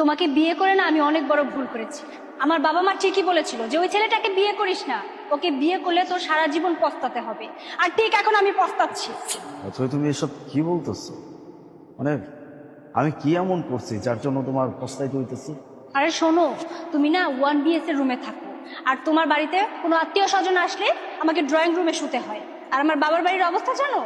তোমাকে বিয়ে করে না আমি অনেক বড় ভুল করেছি। আমার বাবা মা ঠিকই বলেছিল যে ওই ছেলেটাকে বিয়ে করিস না। ওকে বিয়ে করলে তো সারা জীবন পস্তাতে হবে। আর ঠিক এখন আমি পস্তাচ্ছি। অথবা তুমি এসব কি বলতেছো? মানে আমি কি এমন করছি যার জন্য তোমার পস্তাইতে হইতেছে? আরে শোনো তুমি না ওয়ান বিএস এর রুমে থাকো। আর তোমার বাড়িতে কোনো আত্মীয় স্বজন আসলে আমাকে ড্রয়িং রুমে শুতে হয়। আর আমার বাবার বাড়ির অবস্থা জানো?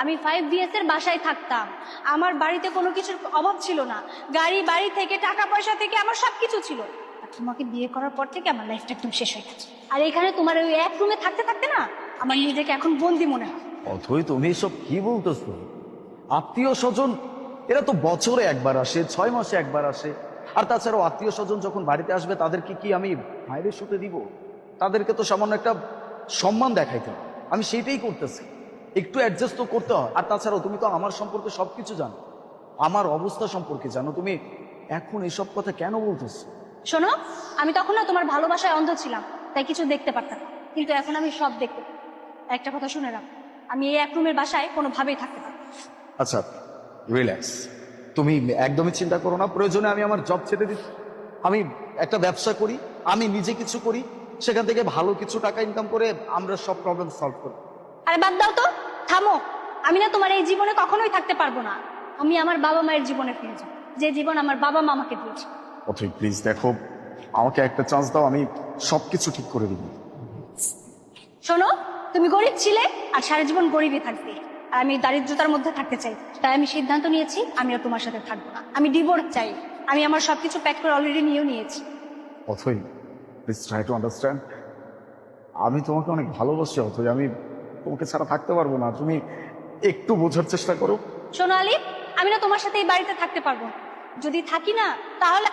আমি ফাইভ বিএস এর বাসায় থাকতাম। আমার বাড়িতে কোনো কিছুর অভাব ছিল না। গাড়ি, বাড়ি থেকে, টাকা পয়সা থেকে আমার সব কিছু ছিল। আর তোমাকে বিয়ে করার পর থেকে আমার লাইফটা একদম শেষ হয়ে গেছে। আর এখানে তোমার ওই এক রুমে থাকতে থাকতে না, আমার নিজেকে এখন বন্দি মনে হয়। অথই তুমি এসব কি বলতেছো? আত্মীয় স্বজন, এরা তো বছরে একবার আসে, ছয় মাসে একবার আসে। আর তাছাড়াও আত্মীয় স্বজন যখন বাড়িতে আসবে, তাদেরকে কি আমি বাইরে শুতে দিব? তাদেরকে তো সামান্য একটা সম্মান দেখাইতে আমি সেইটাই করতেছি। একটু অ্যাডজাস্ট তো করতে হয়। আর তাছাড়াও তুমি তো আমার সম্পর্কে সবকিছু জানো। আমার অবস্থা সম্পর্কে জানো। তুমি এখন এসব কথা কেন বলতেছো? শোনো আমি তখন না তোমার ভালোবাসায় অন্ধ ছিলাম তাই কিছু দেখতে পারতাম। কিন্তু এখন আমি সব দেখতে একটা কথা শুনে রাখ আমি এই এক রুমের বাসায় কোনোভাবেই থাকতে পারব না। আচ্ছা রিল্যাক্স তুমি একদমই চিন্তা করো না প্রয়োজনে আমি আমার জব ছেড়ে দিচ্ছি। আমি একটা ব্যবসা করি আমি নিজে কিছু করি সেখান থেকে ভালো কিছু টাকা ইনকাম করে আমরা সব প্রবলেম সলভ করি আরে বাদ দাও তো। থামো আমি না তোমার এই জীবনে কখনোই থাকতে পারব না। আমি আমার বাবা মায়ের জীবনে ফিরে যাব। যে জীবন আমার বাবা মা আমাকে দিয়েছে। অথই প্লিজ দেখো আমাকে একটা চান্স দাও আমি সবকিছু ঠিক করে দিব। শোনো তুমি গরিব ছিলে আর সারা জীবন গরিবই থাকবে। আর আমি দারিদ্রতার মধ্যে থাকতে চাই। তাই আমি সিদ্ধান্ত নিয়েছি আমি আর তোমার সাথে থাকব না। আমি ডিভোর্স চাই। আমি আমার সবকিছু প্যাক করে অলরেডি নিয়েও নিয়েছি। Othoi please try to understand আমি তোমাকে অনেক ভালোবাসি অথই আমি তোমাকে ছাড়া থাকতে পারব না। তুমি একটু বোঝার চেষ্টা করো। আলিফ আমি না তোমার সাথে এই বাড়িতে থাকতে পারব। যদি থাকি না, তাহলে